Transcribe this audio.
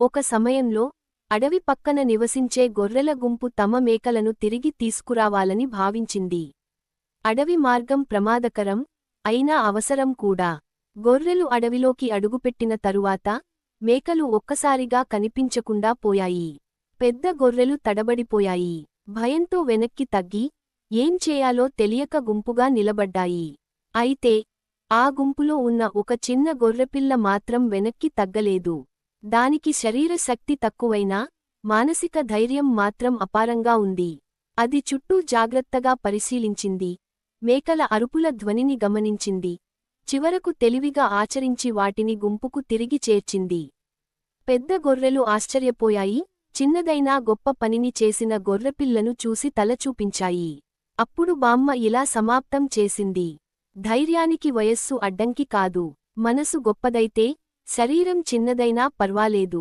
ఒక సమయంలో అడవి పక్కన నివసించే గొర్రెల గుంపు తమ మేకలను తిరిగి తీసుకురావాలని భావించింది. అడవి మార్గం ప్రమాదకరం అయినా అవసరం కూడా. గొర్రెలు అడవిలోకి అడుగుపెట్టిన తరువాత మేకలు ఒక్కసారిగా కనిపించకుండా పోయాయి. పెద్ద గొర్రెలు తడబడిపోయాయి. భయంతో వెనక్కి తగ్గి ఏం చేయాలో తెలియక గుంపుగా నిలబడ్డాయి. అయితే ఆ గుంపులో ఉన్న ఒక చిన్న గొర్రెపిల్ల మాత్రం వెనక్కి తగ్గలేదు. దానికి శరీర శక్తి తక్కువైనా మానసిక ధైర్యం మాత్రం అపారంగా ఉంది. అది చుట్టూ జాగ్రత్తగా పరిశీలించింది. మేకల అరుపుల ధ్వనిని గమనించింది. చివరకు తెలివిగా ఆచరించి వాటిని గుంపుకు తిరిగి చేర్చింది. పెద్ద గొర్రెలు ఆశ్చర్యపోయాయి. చిన్నదైనా గొప్ప పనిని చేసిన గొర్రెపిల్లను చూసి తల చూపించాయి. అప్పుడు బామ్మ ఇలా సమాప్తం చేసింది. ధైర్యానికి వయస్సు అడ్డంకి కాదు. మనసు గొప్పదైతే శరీరం చిన్నదైనా పర్వాలేదు.